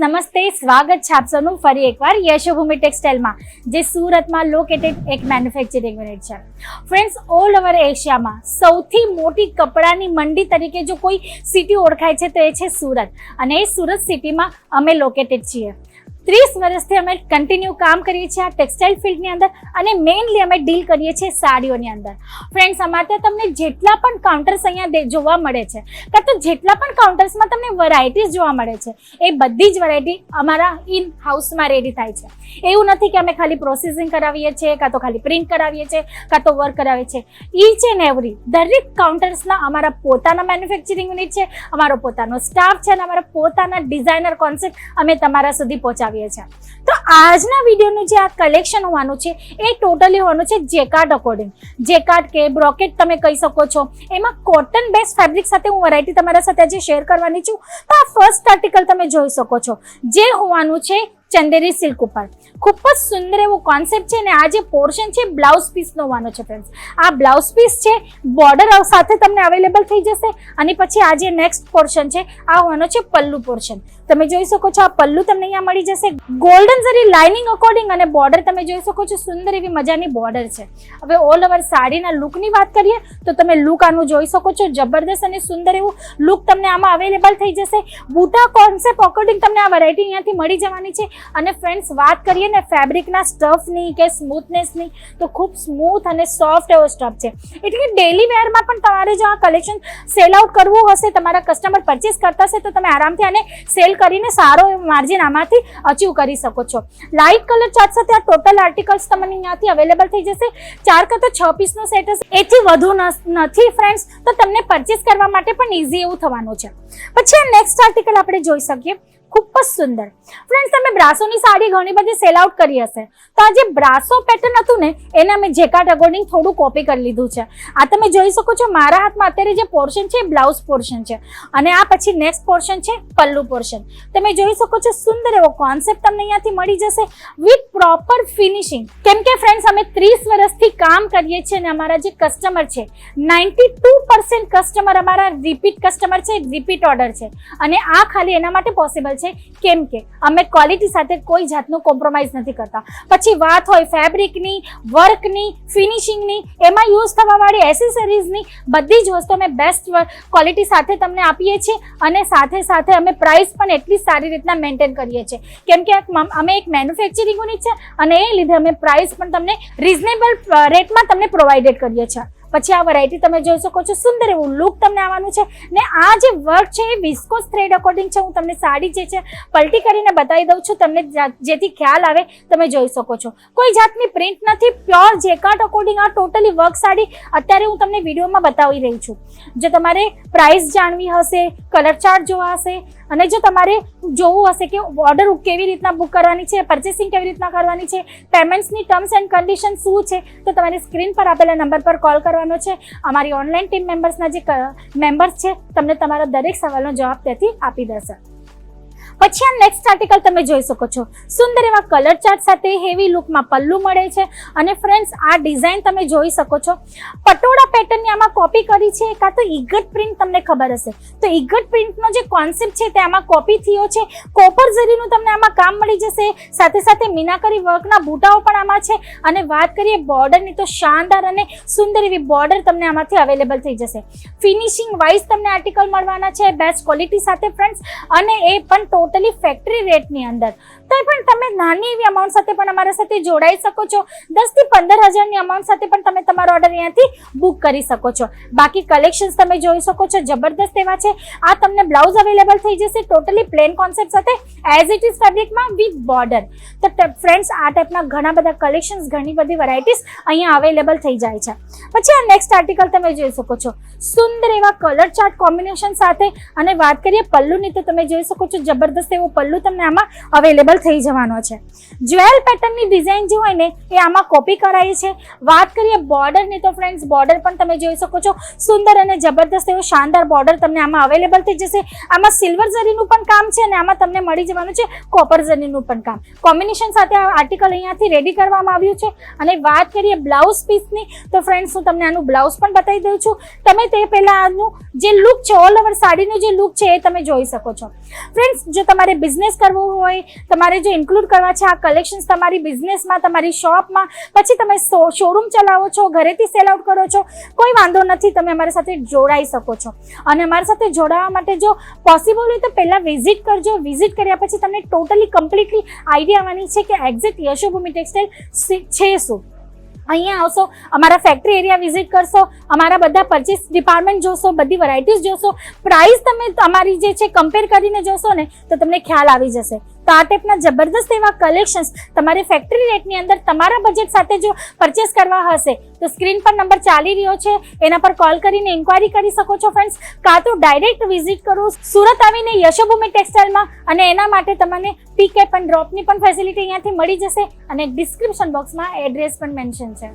નમસ્તે. સ્વાગત છે આપ ફરી એકવાર યશોભૂમિ ટેક્સટાઇલમાં, જે સુરતમાં લોકેટેડ એક મેન્યુફેક્ચરિંગ યુનિટ છે ફ્રેન્ડ્સ ઓલ ઓવર એશિયામાં સૌથી મોટી કપડાની મંડી તરીકે જો કોઈ સિટી ઓળખાય છે, તો એ છે સુરત. અને એ સુરત સિટીમાં અમે લોકેટેડ છીએ. ત્રીસ વર્ષથી અમે કન્ટિન્યુ કામ કરીએ છીએ આ ટેક્સટાઇલ ફિલ્ડની અંદર અને મેઇનલી અમે ડીલ કરીએ છીએ સાડીઓની અંદર. ફ્રેન્ડ્સ અમારે તમને જેટલા પણ કાઉન્ટર્સ અહીંયા જોવા મળે છે, કાં તો જેટલા પણ કાઉન્ટર્સમાં તમને વેરાયટીઝ જોવા મળે છે, એ બધી જ વેરાયટી અમારા ઇન હાઉસમાં રેડી થાય છે. એવું નથી કે અમે ખાલી પ્રોસેસિંગ કરાવીએ છીએ, કાં તો ખાલી પ્રિન્ટ કરાવીએ છીએ, કાં તો વર્ક કરાવીએ છીએ ઈચ એન્ડ એવરી દરેક કાઉન્ટર્સના અમારા પોતાના મેન્યુફેક્ચરિંગ યુનિટ છે, અમારો પોતાનો સ્ટાફ છે અને અમારા પોતાના ડિઝાઇનર કોન્સેપ્ટ અમે તમારા સુધી પહોંચાવીએ છીએ તો આજના વિડીયોનું જે આ કલેક્શન હોવાનું છે, એ ટોટલી હોવાનું છે જેકાર્ડ અકોર્ડિંગ જેકાર્ડ કે બ્રોકેટ તમે કહી શકો છો. એમાં કોટન બેઝ ફેબ્રિક સાથે હું વેરાયટી તમારા સાથે આજે શેર કરવાની છું. તો આ ફર્સ્ટ આર્ટિકલ તમે જોઈ શકો છો. જે હોવાનું છે ચંદેરી સિલ્ક ઉપર. ખૂબ જ સુંદર એવો કોન્સેપ્ટ છે ને આ જે પોર્શન છે બ્લાઉઝ પીસનો હોવાનો છે ફ્રેન્ડ્સ આ બ્લાઉઝ પીસ છે બોર્ડર સાથે તમને અવેલેબલ થઈ જશે. અને પછી આ જે નેક્સ્ટ પોર્શન છે, આ હોવાનો છે પલ્લુ પોર્શન તમે જોઈ શકો છો આ પલ્લુ તમને અહીંયા મળી જશે. ગોલ્ડન જરી લાઇનિંગ અકોર્ડિંગ અને બોર્ડર તમે જોઈ શકો છો, સુંદર એવી મજાની બોર્ડર છે. હવે ઓલ ઓવર સાડીના લુકની વાત કરીએ, તો તમે લુક આનું જોઈ શકો છો, જબરદસ્ત અને સુંદર એવું લુક તમને આમાં અવેલેબલ થઈ જશે. બુટા કોન્સેપ્ટ અકોર્ડિંગ તમને આ વેરાયટી અહીંયાથી મળી જવાની છે. અને ફ્રેન્ડ્સ વાત કરીએ ને ફેબ્રિકના સ્ટફની કે સ્મૂથનેસની તો ખૂબ સ્મૂથ અને સોફ્ટ એવો સ્ટફ છે. એટલે કે ડેલી વેરમાં પણ તમારે જો આ કલેક્શન સેલ આઉટ કરવું હશે, તમારા કસ્ટમર પરચેસ કરતા હશે, તો તમે આરામથી આને સેલ કરીને સારો માર્જિન આમાંથી અચીવ કરી શકો છો. લાઇટ કલર ચાર્ટ સાથે આ ટોટલ આર્ટિકલ્સ તમને અહીંયાથી અવેલેબલ થઈ જશે. ચાર કાં તો છ પીસનો સેટ હશે. એથી વધુ નથી ફ્રેન્ડ્સ તો તમને પરચેસ કરવા માટે પણ ઇઝી એવું થવાનું છે. પછી આ નેક્સ્ટ આર્ટિકલ આપણે જોઈ શકીએ. ખૂબ જ સુંદર. ફ્રેન્ડ્સ તમે બ્રાસોની સાડી ઘણી બધી સેલ આઉટ કરી હશે. તો આ જે બ્રાસો પેટર્ન હતું ને, એને અમે જેકાટ અકોર્ડિંગ થોડું કોપી કરી લીધું છે. આ તમે જોઈ શકો છો, મારા હાથમાં અત્યારે જે પોર્શન છે, એ બ્લાઉઝ પોર્શન છે. અને આ પછી નેક્સ્ટ પોર્શન છે, પલ્લુ પોર્શન તમે જોઈ શકો છો, સુંદર એવો કોન્સેપ્ટ તમને અહીંયાથી મળી જશે. વિથ પ્રોપર ફિનિશિંગ કેમ કે ફ્રેન્ડ્સ અમે ત્રીસ વર્ષથી કામ કરીએ છીએ અને અમારા જે કસ્ટમર છે નાઇન્ટી ટુ પર્સન્ટ કસ્ટમર અમારા રિપીટ કસ્ટમર છે રિપીટ ઓર્ડર છે. અને આ ખાલી એના માટે પોસિબલ છે, કેમ કે અમે ક્વોલિટી સાથે કોઈ જાતનું કોમ્પ્રોમાઇઝ નથી કરતા. પછી વાત હોય ફેબ્રિકની વર્કની ફિનિશિંગની એમાં યુઝ થવાવાળી એસેસરીઝની બધી જ વસ્તુ અમે બેસ્ટ ક્વોલિટી સાથે તમને આપીએ છીએ અને સાથે સાથે અમે પ્રાઇસ પણ એટલી સારી રીતના મેન્ટેન કરીએ છીએ. કેમ કે અમે એક મેન્યુફેક્ચરિંગ યુનિટ છે અને એ લીધે અમે પ્રાઇસ પણ તમને રિઝનેબલ રેટમાં તમને પ્રોવાઇડેડ કરીએ છીએ. પછી આ વેરાયટી તમે જોઈ શકો છો. સુંદર એવું લુક તમને આવવાનું છે. ને આ જે વર્ક છે એ વિસ્કોસ થ્રેડ અકોર્ડિંગ છે. હું તમને સાડી જે છે પલટી કરીને બતાવી દઉં છું. તમને જેથી ખ્યાલ આવે, તમે જોઈ શકો છો. કોઈ જાતની પ્રિન્ટ નથી. પ્યોર જેકાટ અકોર્ડિંગ આ ટોટલી વર્ક સાડી. અત્યારે હું તમને વિડીયોમાં બતાવી રહી છું. જો તમારે પ્રાઇસ જાણવી હશે કલર ચાર્ટ જોવા હશે, અને જો તમારે જોવું હશે કે ઓર્ડર કેવી રીતના બુક કરવાની છે પરચેસિંગ કેવી રીતના કરવાની છે પેમેન્ટ્સની ટર્મ્સ એન્ડ કન્ડિશન શું છે, તો તમારે સ્ક્રીન પર આપેલા નંબર પર કોલ કરવાનો છે. અમારી ઓનલાઈન ટીમ મેમ્બર્સના જે મેમ્બર્સ છે, તમને તમારા દરેક સવાલનો જવાબ ત્યાંથી આપી દેશે. પછી આ નેક્સ્ટ આર્ટિકલ તમે જોઈ શકો છો. સુંદર એવા કલર ચાર્ટ સાથે હેવી લુકમાં પલ્લુ મળે છે. અને ફ્રેન્ડ્સ આ ડિઝાઇન તમે જોઈ શકો છો. પટોળા પેટર્નની આમાં કોપી કરી છે કાં તો ઈગટ પ્રિન્ટ તમને ખબર હશે. તો ઈગટ પ્રિન્ટનો જે કોન્સેપ્ટ છે તે આમાં કોપી થયો છે. કોપર ઝરીનું તમને આમાં કામ મળી જશે. સાથે સાથે મીનાકરી વર્કના બૂટાઓ પણ આમાં છે. અને વાત કરીએ બોર્ડરની તો શાનદાર અને સુંદર એવી બોર્ડર તમને આમાંથી અવેલેબલ થઈ જશે. ફિનિશિંગ વાઇઝ તમને આર્ટિકલ મળવાના છે. બેસ્ટ ક્વોલિટી સાથે ફ્રેન્ડ્સ અને એ પણ ટોટલી ફેક્ટરી રેટની અંદર. તો પણ તમે નાની એવી અમાઉન્ટ સાથે પણ અમારા સાથે જોડાઈ શકો છો. દસથી પંદર હજારની અમાઉન્ટ સાથે પણ તમે તમારો ઓર્ડર અહીંયાથી બુક કરી શકો છો. બાકી કલેક્શન્સ તમે જોઈ શકો છો. જબરદસ્ત એવા છે. આ તમને બ્લાઉઝ અવેલેબલ થઈ જશે ટોટલી પ્લેન કોન્સેપ્ટ સાથે એઝ ઇટ ઇઝ ફેબ્રિકમાં વિથ બોર્ડર તો ફ્રેન્ડ્સ આ ટાઈપના ઘણા બધા કલેક્શન્સ ઘણી બધી વેરાયટીઝ અહીંયા અવેલેબલ થઈ જાય છે. પછી આ નેક્સ્ટ આર્ટિકલ તમે જોઈ શકો છો. સુંદર એવા કલર ચાર્ટ કોમ્બિનેશન સાથે, અને વાત કરીએ પલ્લુની, તો તમે જોઈ શકો છો જબરદસ્ત એવું પલ્લુ તમને આમાં અવેલેબલ થઈ જવાનો છે. જ્વેલ પેટર્નની ડિઝાઇન જે હોય ને, એ આમાં કોપી કરાઈ છે. વાત કરીએ બોર્ડરની તો ફ્રેન્ડ્સ બોર્ડર પણ તમે જોઈ શકો છો. સુંદર અને જબરદસ્ત એવો શાનદાર બોર્ડર તમને આમાં અવેલેબલ થઈ જશે. આમાં સિલ્વર ઝરીનું પણ કામ છે અને આમાં તમને મળી જવાનું છે કોપર ઝરીનું પણ કામ. કોમ્બિનેશન સાથે આ આર્ટિકલ અહીંયાથી રેડી કરવામાં આવ્યું છે. અને વાત કરીએ બ્લાઉઝ પીસની તો ફ્રેન્ડ્સ હું તમને આનું બ્લાઉઝ પણ બતાવી દઉં છું. તમે તે પહેલાં આનું જે લુક છે ઓલ ઓવર સાડીનું જે લુક છે, એ તમે જોઈ શકો છો. ફ્રેન્ડ્સ જો તમારે બિઝનેસ કરવો હોય, તમારે જો ઇન્ક્લુડ કરવા છે આ કલેક્શન્સ તમારી બિઝનેસમાં તમારી શોપમાં પછી તમે શોરૂમ ચલાવો છો, ઘરેથી સેલ આઉટ કરો છો, કોઈ વાંધો નથી, તમે અમારી સાથે જોડાઈ શકો છો. અને અમારી સાથે જોડાવા માટે જો પોસિબલ હોય તો પહેલાં વિઝિટ કરજો. વિઝિટ કર્યા પછી તમને ટોટલી કમ્પ્લીટલી આઈડિયા આવવાની છે કે એક્ઝેક્ટ યશોભૂમિ ટેક્સટાઇલ છે શું. અહીંયા આવશો, અમારા ફેક્ટરી એરિયા વિઝિટ કરશો, અમારા બધા પરચેસ ડિપાર્ટમેન્ટ જોશો, બધી વેરાયટીઝ જોશો. પ્રાઇસ તમે અમારી જે છે કમ્પેર કરીને જોશો ને, તો તમને ખ્યાલ આવી જશે. તો આ ટાઈપના જબરદસ્ત એવા કલેક્શન્સ તમારે ફેક્ટરી રેટની અંદર તમારા બજેટ સાથે જો પરચેસ કરવા હશે, તો સ્ક્રીન પર નંબર ચાલી રહ્યો છે. એના પર કોલ કરીને ઇન્ક્વાયરી કરી શકો છો ફ્રેન્ડ્સ કાં તો ડાયરેક્ટ વિઝિટ કરો, સુરત આવીને યશોભૂમિ ટેક્સટાઇલમાં અને એના માટે તમને પીકેપ એન્ડ ડ્રોપની પણ ફેસિલિટી અહીંયાથી મળી જશે અને ડિસ્ક્રિપ્શન બોક્સમાં એડ્રેસ પણ મેન્શન છે.